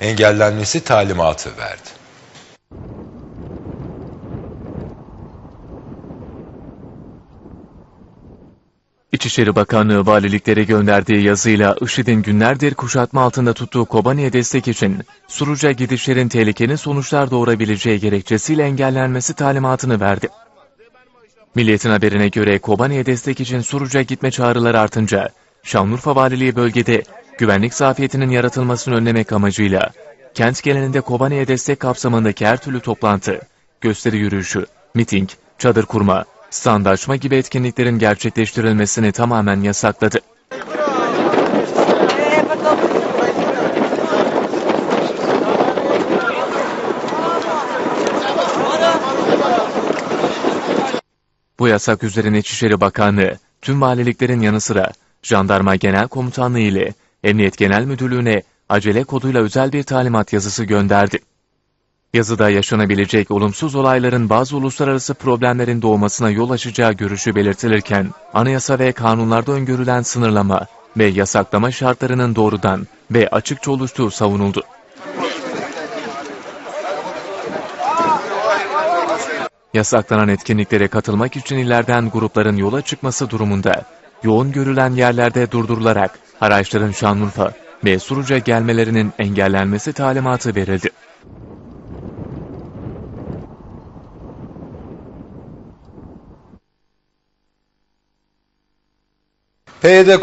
engellenmesi talimatı verdi. İçişleri Bakanlığı valiliklere gönderdiği yazıyla IŞİD'in günlerdir kuşatma altında tuttuğu Kobani'ye destek için Suruç'a gidişlerin tehlikeli sonuçlar doğurabileceği gerekçesiyle engellenmesi talimatını verdi. Milliyetin haberine göre Kobani'ye destek için Suruç'a gitme çağrıları artınca Şanlıurfa Valiliği bölgede güvenlik zafiyetinin yaratılmasını önlemek amacıyla kent genelinde Kobani'ye destek kapsamındaki her türlü toplantı, gösteri yürüyüşü, miting, çadır kurma, stand açma gibi etkinliklerin gerçekleştirilmesini tamamen yasakladı. Bu yasak üzerine İçişleri Bakanlığı tüm valiliklerin yanı sıra Jandarma Genel Komutanlığı ile Emniyet Genel Müdürlüğü'ne acele koduyla özel bir talimat yazısı gönderdi. Yazıda yaşanabilecek olumsuz olayların bazı uluslararası problemlerin doğmasına yol açacağı görüşü belirtilirken, anayasa ve kanunlarda öngörülen sınırlama ve yasaklama şartlarının doğrudan ve açıkça oluştuğu savunuldu. Yasaklanan etkinliklere katılmak için illerden grupların yola çıkması durumunda yoğun görülen yerlerde durdurularak araçların Şanlıurfa ve Suruç'a gelmelerinin engellenmesi talimatı verildi. PYD